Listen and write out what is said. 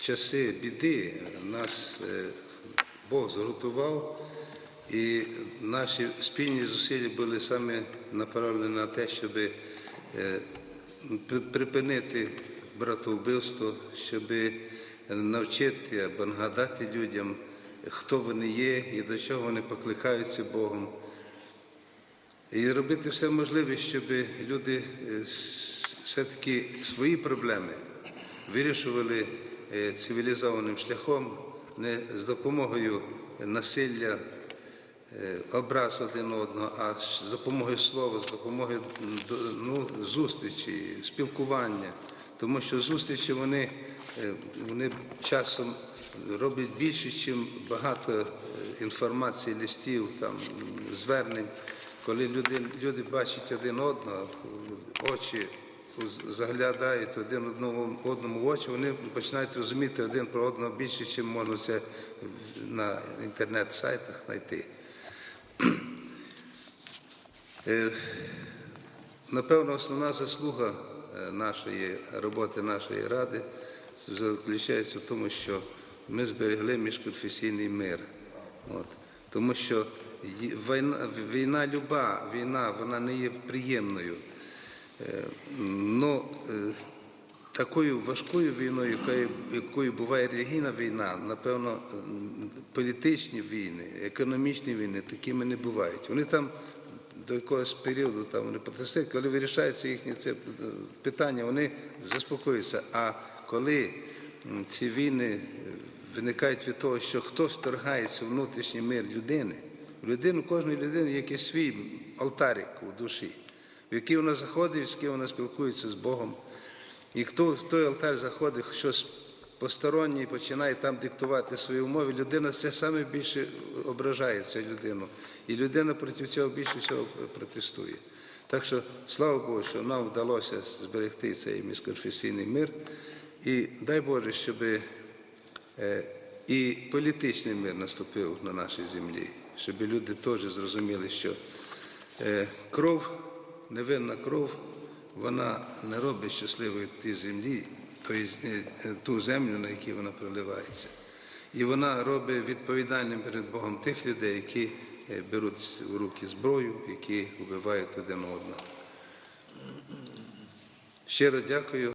часи біди нас е, Бог зготував, і наші спільні зусилля були саме направлені на те, щоб е, при- припинити братовбивство, щоб навчити або нагадати людям, хто вони є і до чого вони покликаються Богом. І робити все можливе, щоб люди е, все-таки свої проблеми вирішували цивілізованим шляхом, не з допомогою насилля, е, образ один одного, а з допомогою слова, з допомогою ну, зустрічі, спілкування. Тому що зустрічі вони, е, вони часом роблять більше, ніж багато е, інформації, листів, там, звернень. Коли люди, люди бачать один одного, очі заглядають один одному одному в очі, вони починають розуміти один про одного більше, ніж можна це на інтернет-сайтах знайти. Е, Напевно, основна заслуга е, нашої роботи, нашої ради заключається в тому, що ми зберегли міжконфесійний мир. От. Тому що війна, війна люба, війна, вона не є приємною. Ну, е, такою важкою війною, якою, якою буває релігійна війна, напевно, політичні війни, економічні війни, такими не бувають. Вони там до якогось періоду там вони протистоять, коли вирішаються їхні це е, питання, вони заспокоюються. А коли ці війни е, виникають від того, що хтось вторгається внутрішній мир людини, людину, кожної людини є свій алтарик у душі, в який вона заходить, з ким вона спілкується з Богом. І хто в той алтар заходить, щось постороннє починає там диктувати свої умови, людина це саме більше ображає цю людину. І людина проти цього більше всього протестує. Так що, слава Богу, що нам вдалося зберегти цей міжконфесійний мир. І дай Боже, щоб е, і політичний мир наступив на нашій землі, щоб люди теж зрозуміли, що е, кров, невинна кров, вона не робить щасливою ті землі, е, е, ту землю, на якій вона проливається. І вона робить відповідальним перед Богом тих людей, які е, беруть в руки зброю, які вбивають один одного. Щиро дякую.